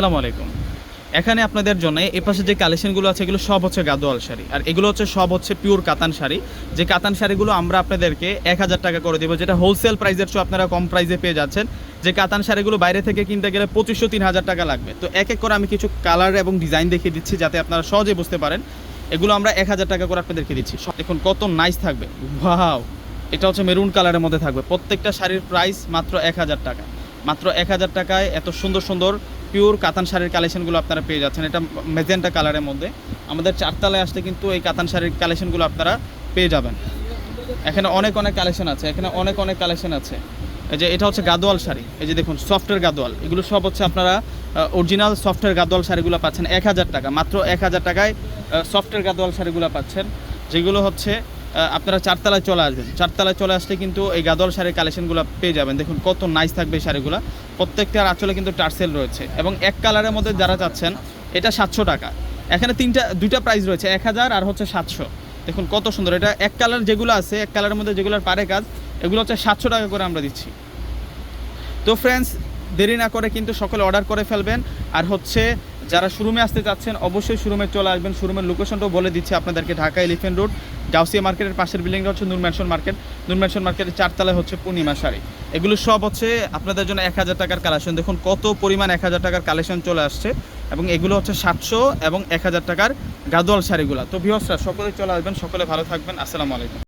আসসালামু আলাইকুম। এখানে আপনাদের জন্য এই পাশে যে কালেকশনগুলো আছে, এগুলো সব হচ্ছে গাদোয়াল শাড়ি। আর এগুলো হচ্ছে, সব হচ্ছে পিওর কাতান শাড়ি। যে কাতান শাড়িগুলো আমরা আপনাদেরকে এক হাজার টাকা করে দেবো, যেটা হোলসেল প্রাইসের চেয়ে আপনারা কম প্রাইসে পেয়ে যাচ্ছেন। যে কাতান শাড়িগুলো বাইরে থেকে কিনতে গেলে পঁচিশশো, তিন হাজার টাকা লাগবে। তো এক এক করে আমি কিছু কালার এবং ডিজাইন দেখিয়ে দিচ্ছি, যাতে আপনারা সহজে বুঝতে পারেন। এগুলো আমরা এক হাজার টাকা করে আপনাদেরকে দিচ্ছি। দেখুন, কত নাইস থাকবে। ওয়াও এটা হচ্ছে মেরুন কালারের মধ্যে থাকবে। প্রত্যেকটা শাড়ির প্রাইস মাত্র এক হাজার টাকা। মাত্র এক হাজার টাকায় এত সুন্দর সুন্দর পিওর কাতান শাড়ির কালেকশনগুলো আপনারা পেয়ে যাচ্ছেন। এটা মেজেন্টা কালারের মধ্যে। আমাদের চারতলায় আসলে কিন্তু এই কাতান শাড়ির কালেকশনগুলো আপনারা পেয়ে যাবেন। এখানে অনেক অনেক কালেকশন আছে। এখানে অনেক অনেক কালেকশন আছে। এই যে এটা হচ্ছে গাদোয়াল শাড়ি। এই যে দেখুন সফটওয়্যার গাদোয়াল। এগুলো সব হচ্ছে আপনারা অরিজিনাল সফটওয়্যার গাদোয়াল শাড়িগুলো পাচ্ছেন। এক হাজার টাকা। মাত্র এক হাজার টাকায় সফটওয়্যার গাদোয়াল শাড়িগুলো পাচ্ছেন। যেগুলো হচ্ছে আপনারা চারতলায় চলে আসবেন। চারতলায় চলে আসলে কিন্তু এই গাদল শাড়ির কালেকশনগুলো পেয়ে যাবেন। দেখুন, কত নাইস থাকবে এই শাড়িগুলো। প্রত্যেকটার আঁচলে কিন্তু টার্সেল রয়েছে এবং এক কালারের মধ্যে যারা চাচ্ছেন, এটা সাতশো টাকা। এখানে তিনটা, দুইটা প্রাইস রয়েছে, এক হাজার আর হচ্ছে সাতশো। দেখুন, কত সুন্দর। এটা এক কালার যেগুলো আছে, এক কালারের মধ্যে যেগুলোর পারে কাজ, এগুলো হচ্ছে সাতশো টাকা করে আমরা দিচ্ছি। তো ফ্রেন্ডস দেরি না করে কিন্তু সকলে অর্ডার করে ফেলবেন। আর হচ্ছে যারা শোরুমে আসতে চাচ্ছেন, অবশ্যই শোরুমে চলে আসবেন। শোরুমের লোকেশনটাও বলে দিচ্ছি আপনাদেরকে, ঢাকা এলিফেন্ট রোড গাউসিয়া মার্কেটের পাশের বিল্ডিংটা হচ্ছে নূর মার্কেট নূর মার্কেটের চারতলায় হচ্ছে পূর্ণিমা শাড়ি। এগুলো সব হচ্ছে আপনাদের জন্য এক হাজার টাকার কালেকশন দেখুন কত পরিমাণ এক হাজার টাকার কালেকশন চলে আসছে এবং এগুলো হচ্ছে সাতশো এবং এক হাজার টাকার গাদোয়াল শাড়িগুলো। তো ভিওসরা সকলে চলে আসবেন, সকলে ভালো থাকবেন। আসসালামু আলাইকুম।